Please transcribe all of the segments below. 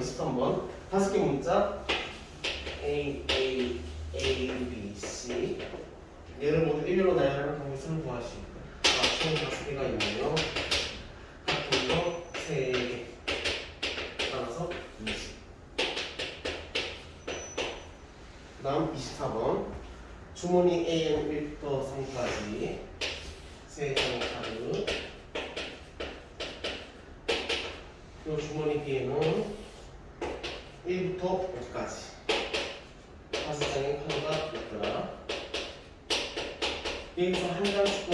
23번 다섯 개 문자 A A A B C 얘를 모두 일렬로 나열하는 경우 수를 구하시고 아, 총 다섯 개가 있네요. 같은 거세 개. 따라서 20. 그다음 24번 주머니 AN 1부터 3까지 세 장 카드 요 주머니 B에는 1부터 5까지 다섯 장의 카드가 있더라 여기서 한 장씩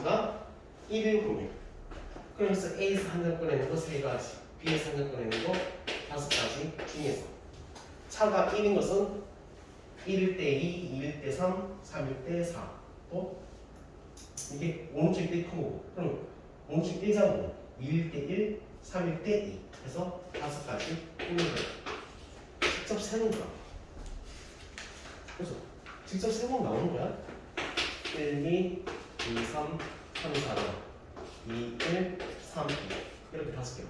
차가 1일 후면 그래서 A에서 한 장 꺼내는 거세 가지 B에서 한 장 꺼내는 거 다섯 가지 중에서 차가 1인 것은 1일 때 2, 2일 때 3, 3일 때 4. 또 이게 오른쪽일 때 크고 그럼 오른쪽 1자고 2일 때 1, 3일 때 2. 해서 다섯 가지 있는 거예요. 직접 세는 거야. 그래서 직접 세면 나오는 거야. 1, 2, 2, 3, 3, 4, 2, 1, 3, 2 이렇게 다섯 개.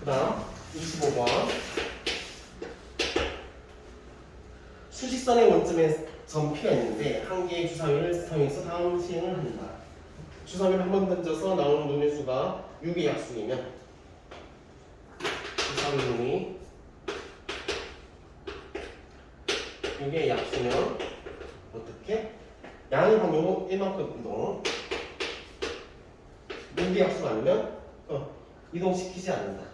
그 다음 25번 수직선의 원점에 점 P가 있는데 한 개의 주사위를 사용해서 다음 시행을 한다. 주사위를 한 번 던져서 나오는 놈의 수가 6의 약수이면 주사위 놈이 6의 약수면 어떻게? 양의 방향은 1만큼 이동 6의 약수가 아니면 어, 이동시키지 않는다.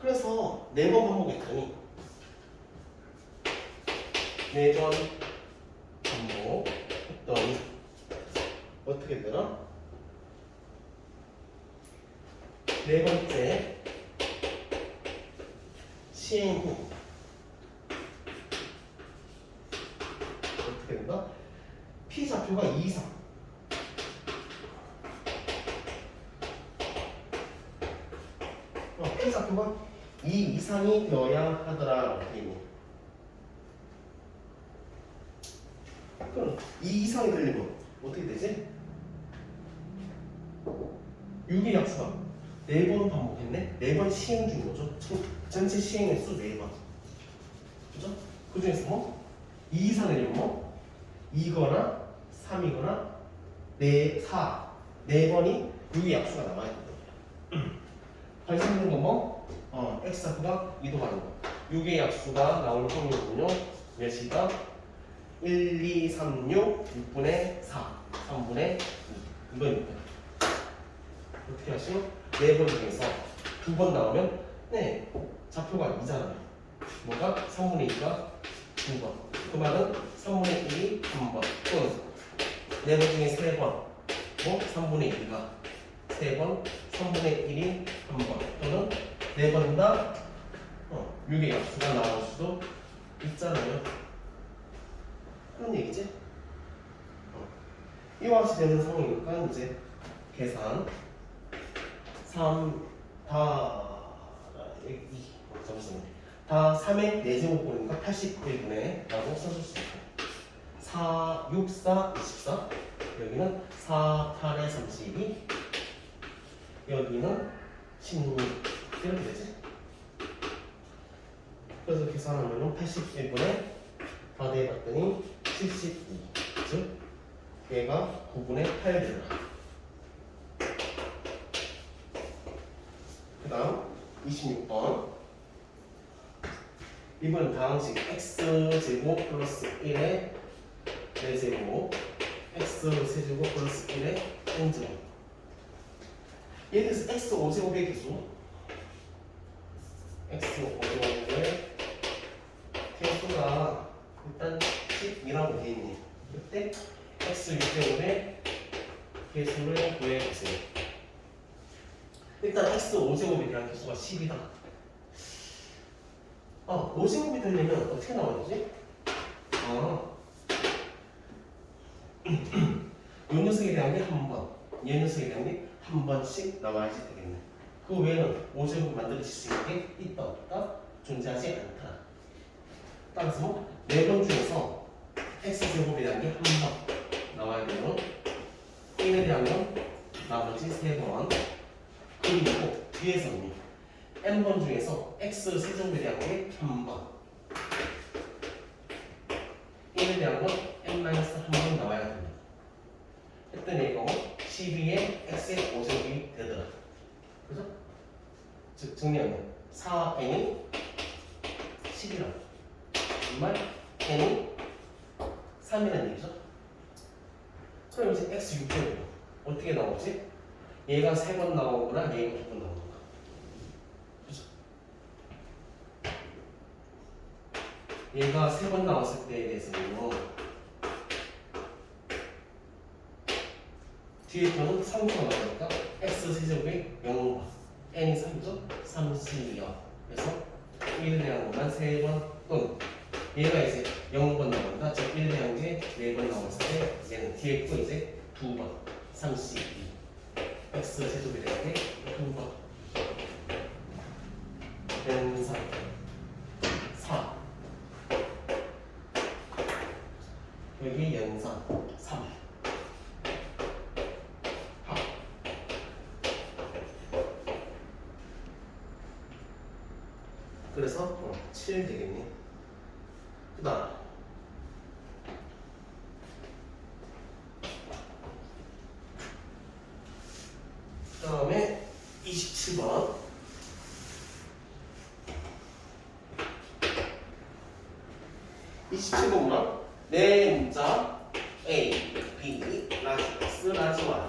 그래서 네 번 반복했더니 네번 반복했더니 어떻게 되나? 네 번째 시행 후 어떻게 된다? P 좌표가 2 이상 어, P 좌표가 2 이상이 되어야 하더라. 그럼 2 이상이 되려면 어떻게 되지? 6의 약수가 4번 반복했네? 4번 시행 중인 거죠? 총- 전체 시행 횟수 4번 그죠? 그 중에서 뭐? 2 이상이려면 뭐? 2거나 3이거나 4, 4 4번이 6의 약수가 남아야 된다 발생되는 건 뭐? 어, x좌표가 이동하는 거 6의 약수가 나올 확률은요 몇이다? 1, 2, 3, 6, 6분의 4, 3분의 2 이거니까 어떻게 하시면 네번 중에서 두 번 나오면 네 좌표가 2잖아요 뭐가? 3분의 2가 두 번. 그 말은 3분의 1이 한 번. 또는 네번 중에 세 번. 뭐? 3분의 2가 세 번. 3분의 1이 한 번. 또는 네번다 어, 6의 약수가 나올 수도 있잖아요. 그런 얘기지? 어. 이와 같이 되는 상황이니까 이제 계산 3, 다, 2, 잠시만요. 다 3의 4제곱꼴이니까 81분의 라고 써줄 수 있고 4, 6, 4, 24 여기는 4, 8에 32 여기는 16 이렇게 되지? 그래서 계산하면 81분의 다 대봤더니 72 즉 얘가 9분의 8 되더라 그 다음 26번. 이번엔 다항식 x제곱 플러스 1의 4제곱 x 세제곱 플러스 1의 n제곱 들어서 x 5제곱의 개수 x 5제곱의 개수가 일단 10이라고 되어 있네 그때 x 6제곱의 개수를 구해보세요 일단 x 5제곱에 대한 개수가 10이다 아, 5제곱이 되려면 어떻게 나와야 되지? 아. 요 녀석에 대한 게 한 번, 얘 녀석에 대한 게 한 번씩 나와야지 되겠네. 그 외에는 5제곱 만들어질 수 있는 게 있다 없다 존재하지 않다. 따라서 뭐, 네번 중에서 x제곱에 대한 게 한 번 나와야 되고 1에 대한 건 나머지 세 3번 그리고 뒤에서는 n번 중에서 x 세제곱에 대한 게 3번 1에 대한 건 n-1번 나와야 됩니다 했더니 이거 12에 x의 5제곱이 되더라 그죠? 즉 정리하면 4n이 10이라 정말 n이 3이라는 얘기죠 그럼 이제 x 6제곱 어떻게 나오지? 얘가 3번 나오거나 얘가 2번 나오거나? 얘가 3번 나왔을 때에 대해서는 뒤에 거는 3가 나오니까 x 세제곱이 0과 n이 3이죠? 30이요 그래서 1에 대한 것만 3번 또는 얘가 이제 0번 나온다. 즉 1에 대한 게 4번 나왔을 때 얘는 뒤에 거 이제 2번 32 x 세제곱에 대한 게 2번 연산 4 여기 연산 3 합 그래서 어, 7 되겠니? 그 다음 그 다음에 27번 이 27번만 내 문자 A, B, 라지 X, 라지 Y.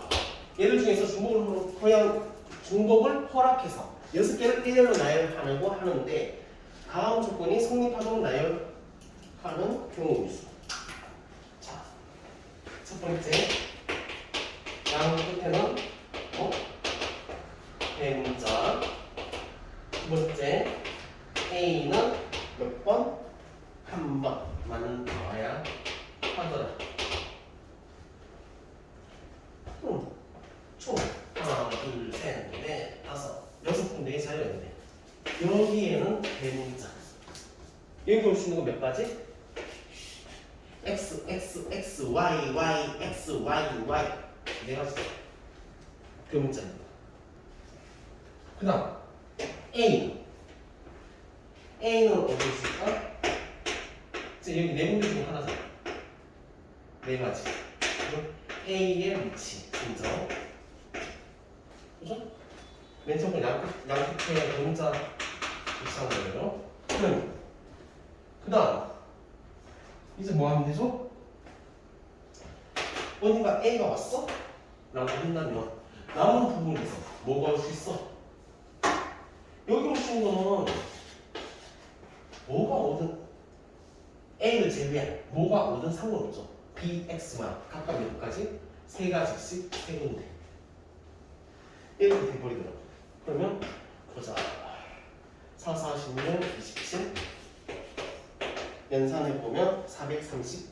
얘들 중에서 중복을 허양 중복을 허락해서 여섯 개를 일렬로 나열하려고 하는데 다음 조건이 성립하도록 나열하는 경우일수. 자, 첫 번째. 양 끝에는 어? 대문자. 두 번째 A는 몇 번? 한 번만 나와야 하더라. 음, 총 하나, 둘, 셋, 넷, 다섯, 여섯 군데의 자리가 있네. 여기에는 대문자. 여기 올 수 있는 거 몇 가지? x, x, x, y, y, x, y, y 네 가지. 대문자입니다. 그 다음 A A는 어디 있을까? 이제 여기 네 군데 중에 하나잖아. 네 가지. A의 위치, 진정. 그죠? 맨 처음에 양끝, 양끝에 문자 위치한 거예요. 그 다음, 이제 뭐 하면 되죠? 어딘가 A가 왔어? 라고 한다면, 남은 부분에서 뭐가 올 수 있어? 여기 오신 거는, 뭐가 오든, A를 제외한 뭐가 오든 상관없죠. B, X, Y 각각 몇 가지? 세 가지씩 세 군데. 이렇게 돼버리더라고. 그러면 보자. 4, 4, 16, 27. 연산해 보면 432.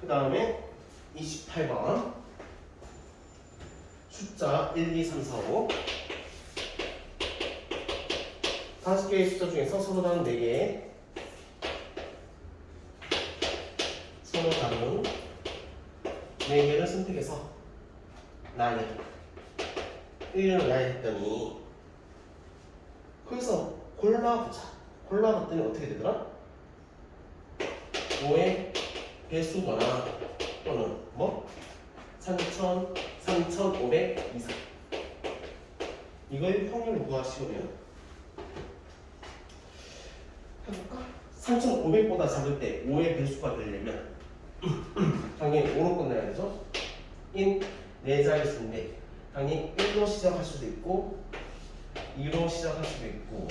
그 다음에 28번 숫자 1, 2, 3, 4, 5 다섯 개의 숫자 중에서 서로 다른 네 개. 서로 다른 네 개를 선택해서 나열. 1을 나열했더니 거기서 골라보자. 골라봤더니 어떻게 되더라? 5의 배수거나 또는 뭐? 3,000, 3,500 이상. 이걸 확률을 구하시오면 해볼까? 3,500보다 작을 때 5의 배수가 되려면 당연히 5로 끝내야 되죠? 인 4자리 수인데 당연히 1로 시작할 수도 있고 2로 시작할 수도 있고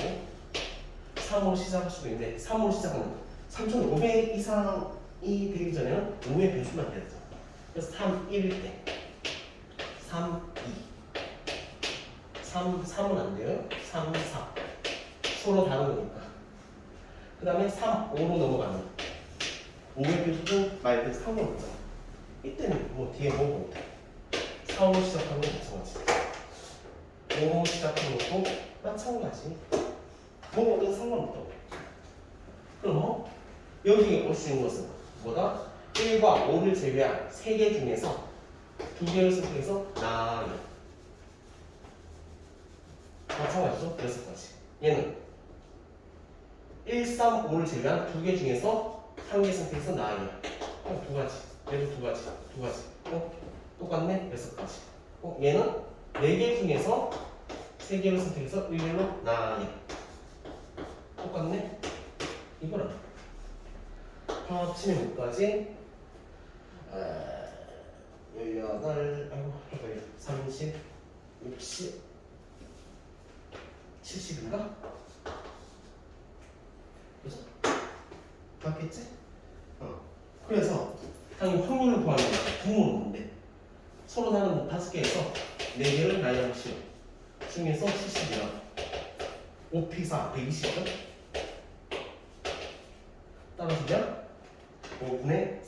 3으로 시작할 수도 있는데 3으로 시작하는 3,500 이상이 되기 전에는 5의 배수만 되죠. 그래서 3, 1일 때. 3, 2 3, 3은 안 돼요. 3, 4 서로 다른 거니까. 그 다음에 3, 5로 넘어가는 5의 배수도 말 그대로 3으로 넘잖아 이때는 뭐 뒤에 뭐 못해 4, 5로 시작하는 건 마찬가지 5로 시작하는 것도 마찬가지. 뭐는 상관없다고. 그럼 뭐? 여기 올 수 있는 것은 뭐다? 1과 5를 제외한 3개 중에서 두 개를 선택해서 나는 마찬가지죠? 여섯 가지. 얘는 1, 3, 5를 제외한 두개 중에서 한개 선택해서 나이야. 어, 두 가지. 얘도 두 가지. 두 가지. 어, 똑같네? 여섯 가지. 어, 얘는 네 개 중에서 세 개를 선택해서 일렬로 나이야. 똑같네? 이거랑 합치면 몇까지? 아, 18, 아이고, 잠깐만요. 30, 60, 70인가? 그죠? 맞겠지? 어. 그래서 당연히 확률을 구하는 거야. 부모는 뭔데? 서로 다른 다섯 개에서 네 개를 나열시오 중에서 70이야. 5피사 120점? 따라서 몇? 5분의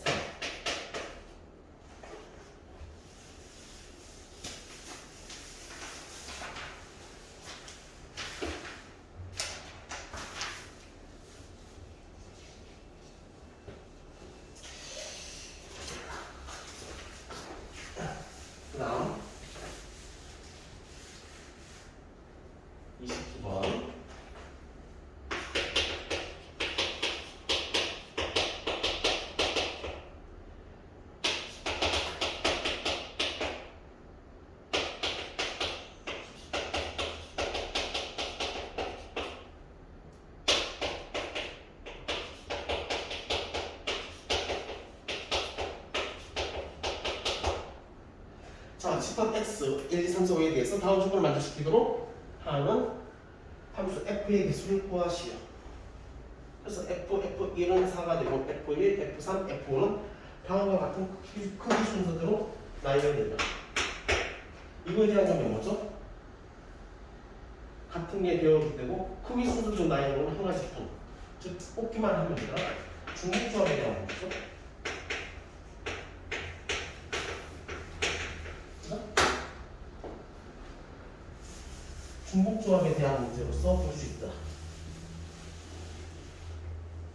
10번 x 1, 2, 3, 4, 5에 대해서 다음 조건을 만족시키도록 하는 함수 f의 개수를 구하시오. 그래서 f, f1은 4가 되고 f1, f3, f5는 다음과 같은 크기, 크기 순서대로 나열된다. 이거에 대한 점이 뭐죠? 같은 게 되어도 되고 크기 순서대로 나열되는 한 가지 품. 즉 뽑기만 하면 되다. 중립조합에 대한 거죠. 중복조합에 대한 문제로서 볼 수 있다.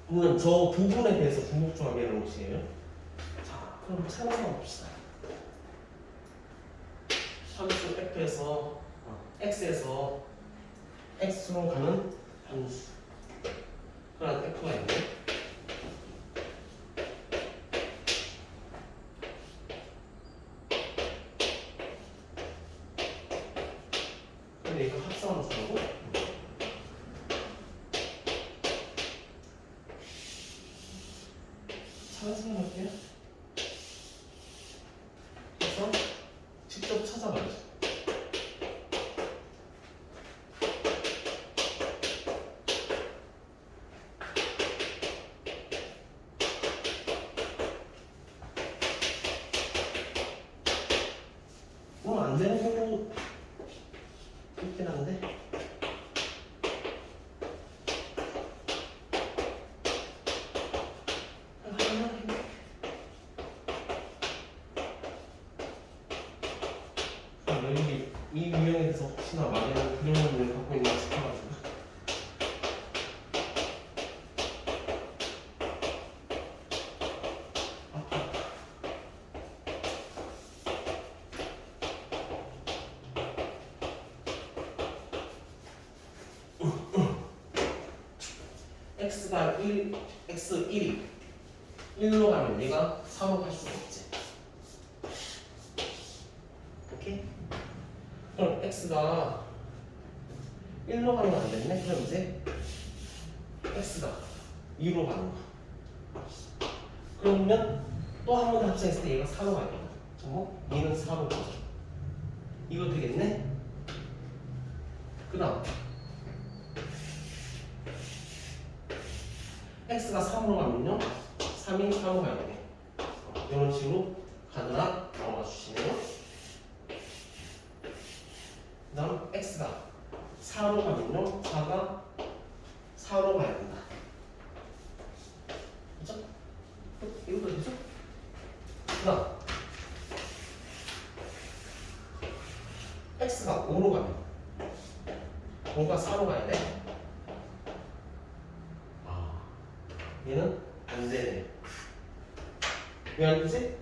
물론 저 부분에 대해서 중복조합이라는 것이에요. 자, 그럼 생각해 봅시다. 함수 f에서 어, x에서 x로 가는 함수 그런 f가 있네. 근데 이거 합성함수라고? 찾아볼게요. 그래서 직접 찾아봐요. 뭐안 되는 경우 있긴 한데. 아, 여기 이 유형에 대해서 혹시나 그런 걸 갖고 있나 싶어가지고. x가 1, x 1이 1로 가면 얘가 4로 갈 수가 없지. 오케이? 그럼 x가 1로 가는 건안 됐네? 그럼 이제 x가 2로 가는 거. 그러면 또 한 번 더 합성했을 때 얘가 4로 갈 거다. 뭐? 얘는 4로 가죠. 이거 되겠네? 그 다음 x가 3으로 가면요 3이 4로 가야 돼 이런 식으로 가느라 나와 주시네요 그 다음 x가 4로 가면요? 4가 4로 가야 된다 그죠? 이것도 되죠? 그 다음 x가 5로 가면 5가 4로 가야 돼. 아, 얘는 안 되네. 왜 안 되지?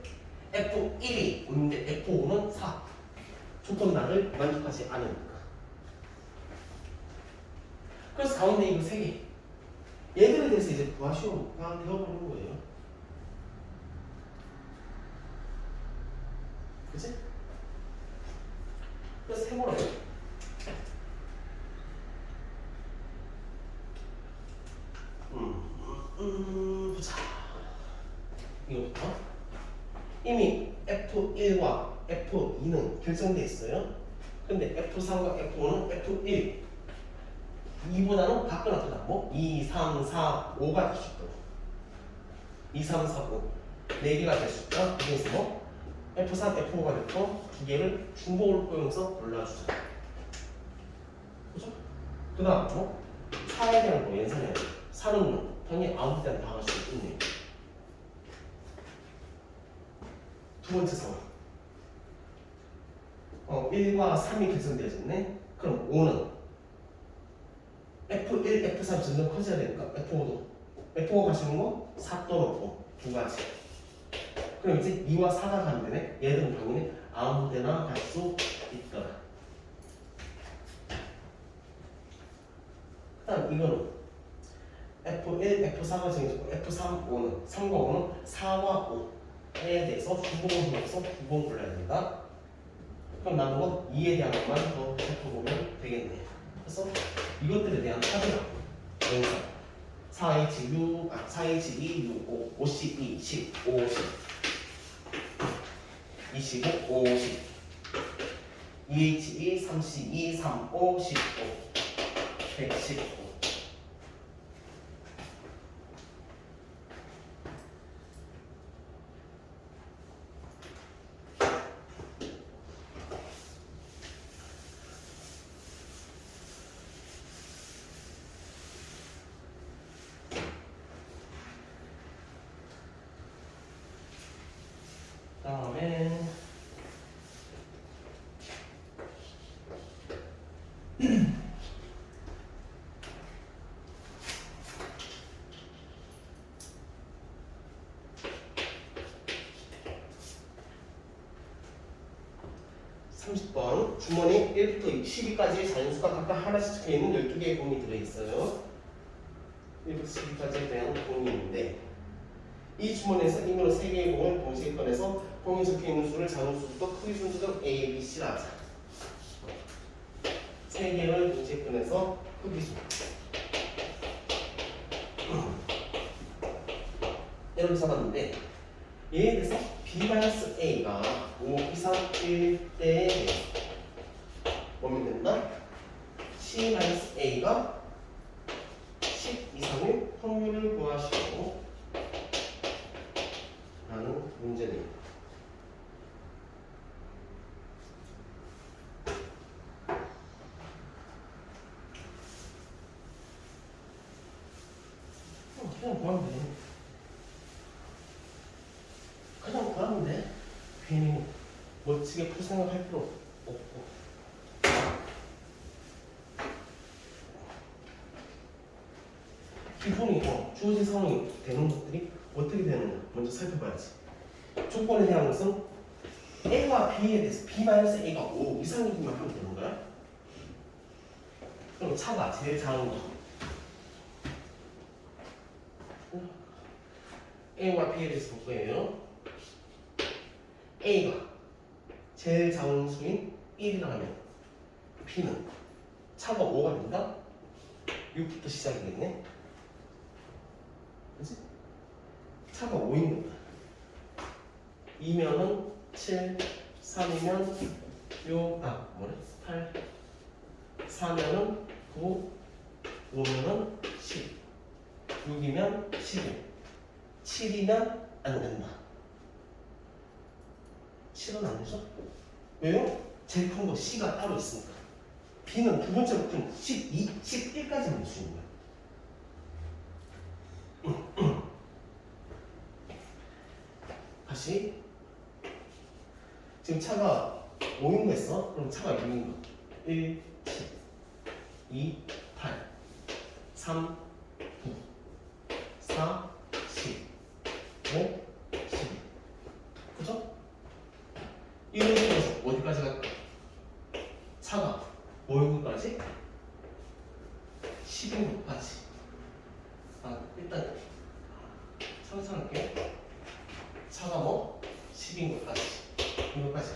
F1이 5인데 F5는 4. 조건 나를 만족하지 않으니까. 그래서 가운데 이거 3개. 얘들에 대해서 이제 구하시오. 다 되어버리는 거예요. 그치? 그래서 해보라고. 음, 음, 보자. 이거부터. 이미 F1과 F2는 결정돼 있어요. 근데 F3과 F5는 F1. 2보다는 바꿔놨거든. 뭐? 2, 3, 4, 5가 될 수 있다고. 2, 3, 4, 5. 4개가 될 수 있다. 그래서 뭐? F3, F5가 됐고 두 개를 중복을 꾸면서 올라주자. 그죠? 그 다음 뭐? 4에 대한 거 연산해야 돼. 4는 당 연히 아무 때나 다할수 있네. 두 번째 상황. 어, 1과 3이 결정되어졌네. 그럼 5는 F1, F3 점점 커져야 되니까 F5도 F5가 가시는 거4 또는 5두 가지. 그럼 이제 2와 4가 가면 되네. 얘들은 당연히 아무 데나 갈 수 있더라. 그 다음 이거는 F1, F4가 정해졌고 F3, 5는 3과 5는 4와 5에 대해서 주봉을 불러서 주봉을 불러야 된다. 그럼 건 2에 대한 것만 더 살펴보면 되겠네. 그래서 이것들에 대한 합의나 영상 4H6, 아 4H2, 6, 5, 52, 10, 50 25, 50 2H2, 32, 35, 15 115 다음에 (30번) 주머니 1부터 12까지의 자연수가 각각 하나씩 적혀있는 12개의 공이 들어있어요 1부터 12까지에 대한 공이 있는데 이 주머니에서 이으로 세 개의 공을 동시에 꺼내서 공이 적혀 있는 수를 작은 수부터 크기 순서대로 A, B, C라 하자. 세 개를 동시에 꺼내서 크기 수. 이렇게 잡았는데 얘에 대해서 B-A가 5 이상일 때에 뭐면 된다? C-A가 10 이상의 확률을 구하시고 라는 문제입니다. 어, 그냥 구하면 돼. 그냥 구하면 돼. 괜히 멋지게 풀 생각할 필요 없고. 기본이 어, 주어진 상황이 되는 것들이 어떻게 되느냐 먼저 살펴봐야지. 조건에 대한 것은 A와 B에 대해서 B-A가 5 이상이기만 하면 되는 거야. 그럼 차가 제일 작은 거. A와 B에 대해서 볼 거예요. A가 제일 작은 수인 1이라 하면 B는 차가 5가 된다? 6부터 시작이겠네. 그치? 차가 5인 거다. 2면은 7, 3이면 6, 아, 뭐래? 8, 4면은 9, 5면은 10, 6이면 15, 7이면 안 된다. 7은 안 되죠? 왜요? 제일 큰거 C가 따로 있으니까. B는 두 번째로 큰 12, 11까지 낼수 있는 거야. 다시 지금 차가 5인 거 있어? 그럼 차가 6인 거 1, 10, 2, 8, 3, 9, 4, 10, 5, 12. 그죠? 이런 식으로 어디까지 갈까? 차가 뭐여기까지? 10인구까지. 아, 일단 상상할게. 차가 뭐? 10인구까지. 이거까지.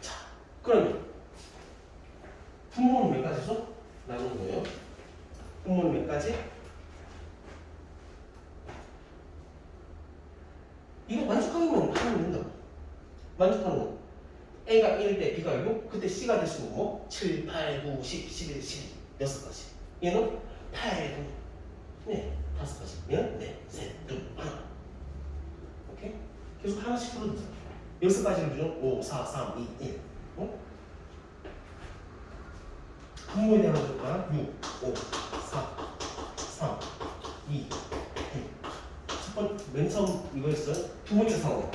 자, 그러면 분모는 몇 가지죠? 나눈 거예요. 분모는 몇 가지? 이거 만족하면 하면 된다고. 만족하는 거. A가 1대 B가 6, 그때 C가 될수 있는 뭐? 7, 8, 9, 10, 11, 12, 6가지. 얘는 8, 9, 네, 5가지. 얘는 네, 셋, 둘, 하나. 오케이? 계속 하나씩 풀어주자. 6가지를 주죠. 5, 4, 3, 2, 1. 어? 분모에 대한 거니까 6, 5, 4, 3, 2, 1. 첫 번째, 맨 처음 이거였어요. 두 번째 상황.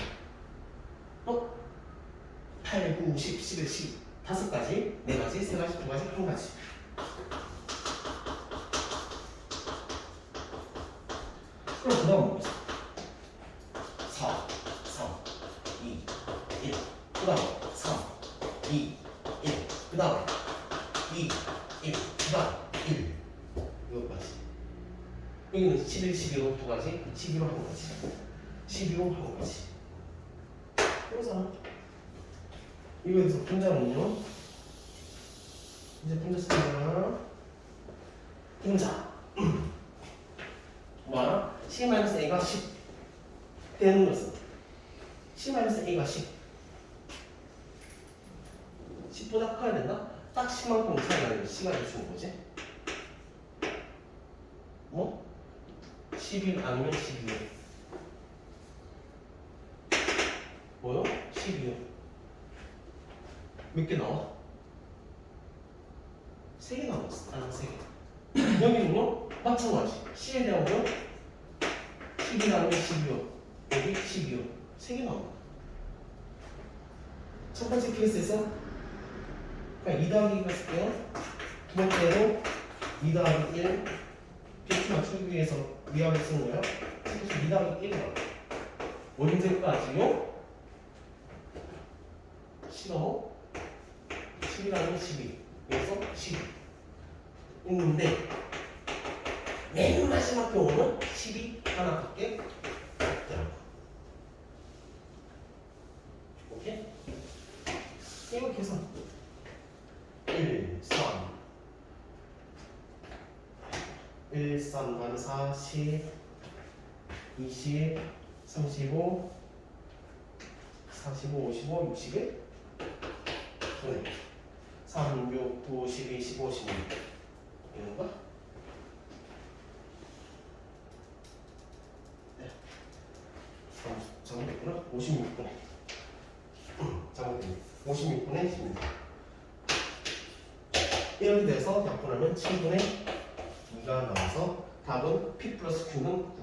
어? 8, 9, 10, 11, 12. 다섯 가지, 네 가지, 세 가지, 두 가지, 한 가지. 그럼 그 다음 뭐겠어? 4, 3, 2, 1. 그 다음 3, 2, 1. 그 다음 2, 1. 그 다음 1. 이거까지. 여기는 11, 12로 두 가지, 12로 한 가지. 12로 한 가지. 그러잖아. 이거에서 분자는요? 이제 분자 쓰자. 분자. 뭐하나? C-A가 10 되는 것은 C-A가 10 10보다 커야 된다? 딱 10만큼 차이가 나는 C가 될수 있는 거지 뭐? 11 아니면 12요 뭐요? 12요 몇 개 나와? 세 개 나왔어. 아니 세개. 여기는요? 마찬가지. C에 대한 거 10이라는 게 12요. 여기 12요. 세개 나와. 첫 번째 케이스에서 그냥 2 더하기가 쓸게요. 두 번째로 2 더하기 1 비트 맞추기 위해서 위하게 쓰는 거예요. 그래서 2 더하기 1이 나와. 언제까지요? 싫어 10이라는 12 여기서 12 있는데 맨 마지막 경우는 10이 하나밖에 없더라고. 오케이? 이거 계산 1, 3 1, 3, 만40 20 35 45, 55, 61 네. 3, 6, 9, 12, 15, 16 이런가? 네. 어, 잘못됐구나. 56분. 잘못됐네. 56분에 16. 이렇게 돼서 약분하면 7분의 2가 나와서 답은 P 플러스 Q는 9.